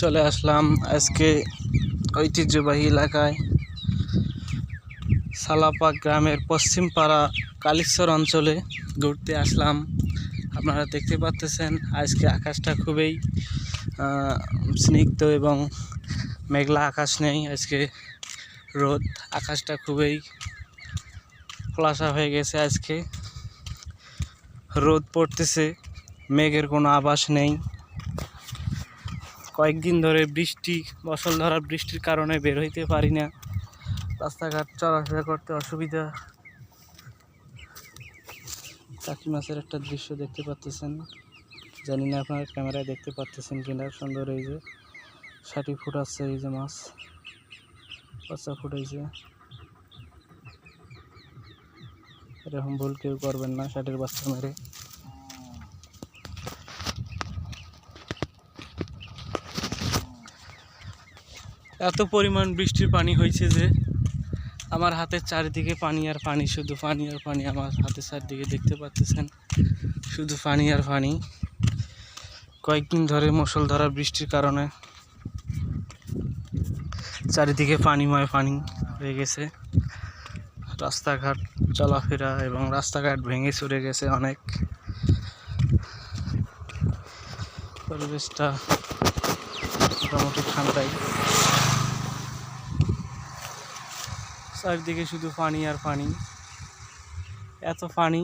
চলে আসলাম আজকে ঐতিহ্যবাহী এলাকায়। সালাপাক গ্রামের পশ্চিম পাড়া কালীশ্বর অঞ্চলে ঘুরতে আসলাম। আপনারা দেখতে পাচ্তেছেন আজকে আকাশটা খুবই স্নিগ্ধ এবং মেঘলা আকাশ নেই। আজকে রোদ, আকাশটা খুবই খোলাসা হয়ে গেছে আজকে। রোদ পড়তেছে, মেঘের কোনো আভাস নেই। কয়েকদিন ধরে বৃষ্টি ধরা বৃষ্টির কারণে বের হইতে পারি না। রাস্তাঘাট চলাফেরা করতে অসুবিধা। কাকি মাছের একটা দৃশ্য দেখতে পাচ্তেছেন। জানি না আপনার ক্যামেরায় দেখতে পাচ্তেছেন কিনা, সুন্দর এই যে ষাটি ফুট আছে এই যে মাছ, বাচ্চা ফুটাইছে এরকম ভুল কেউ করবেন না, ষাটের বাচ্চা মেরে। এত পরিমাণ বৃষ্টির পানি হয়েছে যে আমার হাতের চারিদিকে পানি আর পানি, শুধু পানি আর পানি আমার হাতের চারিদিকে দেখতে পাচ্ছেন। শুধু পানি আর পানি। কয়েকদিন ধরে মুষলধারা বৃষ্টির কারণে চারিদিকে পানিময় পানি হয়ে গেছে। রাস্তাঘাট চলাফেরা এবং রাস্তাঘাট ভেঙে চড়ে গেছে অনেক। পরিবেশটা মোটামুটি ঠান্ডাই। চারিদিকে শুধু পানি আর পানি। এত পানি।